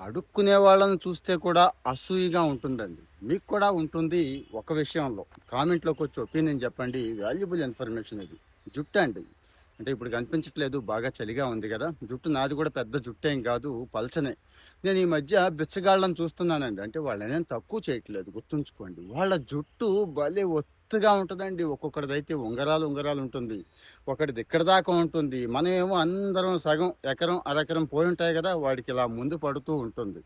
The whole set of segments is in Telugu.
అడుక్కునే వాళ్ళని చూస్తే కూడా అసూయగా ఉంటుందండి. మీకు కూడా ఉంటుంది ఒక విషయంలో. కామెంట్లోకి వచ్చి ఒపీనియన్ చెప్పండి. వాల్యుబుల్ ఇన్ఫర్మేషన్ ఇది. జుట్టు అండి. అంటే ఇప్పుడు కనిపించట్లేదు బాగా చలిగా ఉంది కదా. జుట్టు నాది కూడా పెద్ద జుట్టు ఏం కాదు పల్చనే. నేను ఈ మధ్య బిచ్చగాళ్ళని చూస్తున్నానండి. అంటే వాళ్ళని తక్కువ చేయట్లేదు గుర్తుంచుకోండి. వాళ్ళ జుట్టు భలే ఒత్తుగా ఉంటుందండి. ఒక్కొక్కడిదైతే ఉంగరాలు ఉంగరాలు ఉంటుంది. ఒకటిది ఇక్కడ దాకా ఉంటుంది. మనమేమో అందరం సగం ఎకరం అరెకరం పోయి ఉంటాయి కదా వాడికి ఇలా ముందు పడుతూ ఉంటుంది.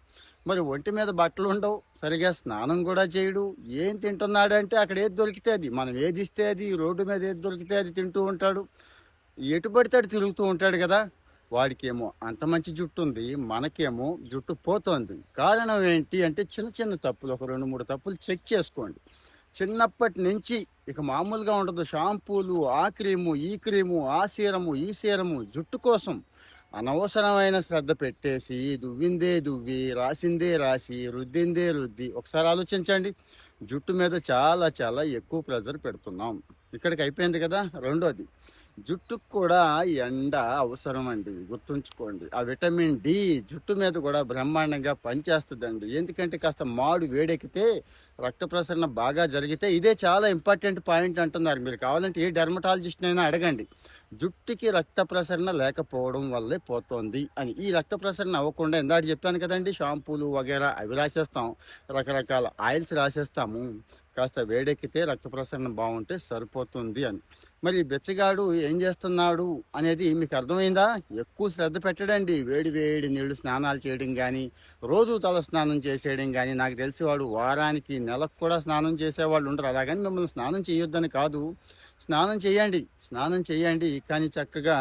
మరి ఒంటి మీద బట్టలు ఉండవు సరిగా స్నానం కూడా చేయడు. ఏం తింటున్నాడంటే అక్కడ ఏది దొరికితే అది. మనం ఏది ఇస్తే అది రోడ్డు మీద ఏది దొరికితే అది తింటూ ఉంటాడు. ఎటు పడితే తిరుగుతూ ఉంటాడు కదా వాడికేమో అంత మంచి జుట్టు ఉంది మనకేమో జుట్టు పోతోంది. కారణం ఏంటి అంటే చిన్న చిన్న తప్పులు ఒక రెండు మూడు తప్పులు చెక్ చేసుకోండి. చిన్నప్పటి నుంచి ఇక మామూలుగా ఉండదు షాంపూలు ఆ క్రీము ఈ క్రీము ఆ సీరము ఈ సీరము జుట్టు కోసం అనవసరమైన శ్రద్ధ పెట్టేసి దువ్విందే దువ్వి రాసిందే రాసి రుద్దిందే రుద్ది ఒకసారి ఆలోచించండి. జుట్టు మీద చాలా చాలా ఎక్కువ ప్రెజర్ పెడుతున్నాం. ఇక్కడికి అయిపోయింది కదా రెండోది. జుట్టుకు కూడా ఎండ అవసరం అండి గుర్తుంచుకోండి. ఆ విటమిన్ డి జుట్టు మీద కూడా బ్రహ్మాండంగా పనిచేస్తుందండి. ఎందుకంటే కాస్త మాడు వేడెక్కితే రక్త ప్రసరణ బాగా జరిగితే ఇదే చాలా ఇంపార్టెంట్ పాయింట్ అంటున్నారు. మీరు కావాలంటే ఏ డెర్మటాలజిస్ట్ అయినా అడగండి. జుట్టుకి రక్త ప్రసరణ లేకపోవడం వల్లే పోతోంది అని. ఈ రక్త ప్రసరణ అవ్వకుండా ఇందాక చెప్పాను కదండి షాంపూలు వగేరా అవి రాసేస్తాం రకరకాల ఆయిల్స్ రాసేస్తాము. కాస్త వేడెక్కితే రక్త ప్రసరణ బాగుంటే సరిపోతుంది అని. మరి బెచ్చగాడు ఏం చేస్తున్నాడు అనేది మీకు అర్థమైందా? ఎక్కువ శ్రద్ధ పెట్టడండి. వేడి వేడి నీళ్ళు స్నానాలు చేయడం కానీ రోజు తల స్నానం చేసేయడం కానీ నాకు తెలిసి వాడు వారానికి నెలకు కూడా స్నానం చేసేవాళ్ళు ఉంటారు అలాగని మిమ్మల్ని స్నానం చేయొద్దని కాదు. స్నానం చేయండి. స్నానం చేయండి. కానీ చక్కగా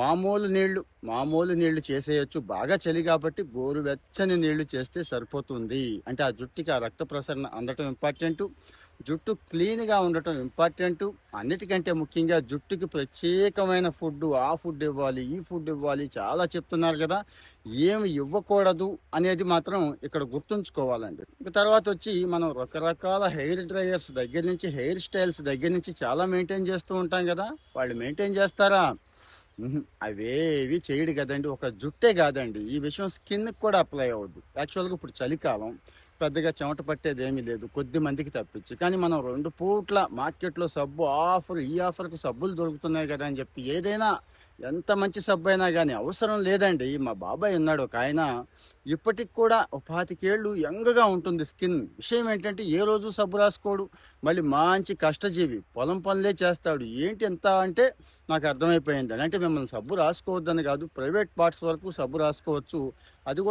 మామూలు నీళ్ళు మామూలు నీళ్ళు చేసేయచ్చు. బాగా చలి కాబట్టి గోరువెచ్చని నీళ్ళు చేస్తే సరిపోతుంది. అంటే ఆ జుట్టుకి ఆ రక్త ప్రసరణ అందటం ఇంపార్టెంట్ జుట్టు క్లీన్గా ఉండటం ఇంపార్టెంట్ అన్నిటికంటే ముఖ్యంగా జుట్టుకి ప్రత్యేకమైన ఫుడ్ ఆ ఫుడ్ ఇవ్వాలి ఈ ఫుడ్ ఇవ్వాలి చాలా చెప్తున్నారు కదా. ఏమి ఇవ్వకూడదు అనేది మాత్రం ఇక్కడ గుర్తుంచుకోవాలండి. ఇక తర్వాత వచ్చి మనం రకరకాల హెయిర్ డ్రైయర్స్ దగ్గర నుంచి హెయిర్ స్టైల్స్ దగ్గర నుంచి చాలా మెయింటైన్ చేస్తూ ఉంటాం కదా. వాళ్ళు మెయింటైన్ చేస్తారా? అవేవి చేయడు కదండి. ఒక జుట్టే కాదండి. ఈ విషయం స్కిన్కి కూడా అప్లై అవ్వద్దు. యాక్చువల్గా ఇప్పుడు చలికాలం. పెద్దగా చెమట పట్టేది ఏమీ లేదు. కొద్ది మందికి తప్పించి. కానీ మనం రెండు పూట్ల మార్కెట్లో సబ్బు ఆఫర్ ఈ ఆఫర్కి సబ్బులు దొరుకుతున్నాయి కదా అని చెప్పి ఏదైనా ఎంత మంచి సబ్బు అయినా కానీ అవసరం లేదండి. మా బాబాయ్ ఉన్నాడు ఒక ఆయన. ఇప్పటికి కూడా ఒక పాతికేళ్ళు యంగ్గా ఉంటుంది స్కిన్. విషయం ఏంటంటే ఏ రోజు సబ్బు రాసుకోడు. మళ్ళీ మంచి కష్టజీవి. పొలం పనులే చేస్తాడు. ఏంటి ఎంత అంటే నాకు అర్థమైపోయింది అంటే మిమ్మల్ని సబ్బు రాసుకోవద్దని కాదు ప్రైవేట్ పార్ట్స్ వరకు సబ్బు రాసుకోవచ్చు. అది కూడా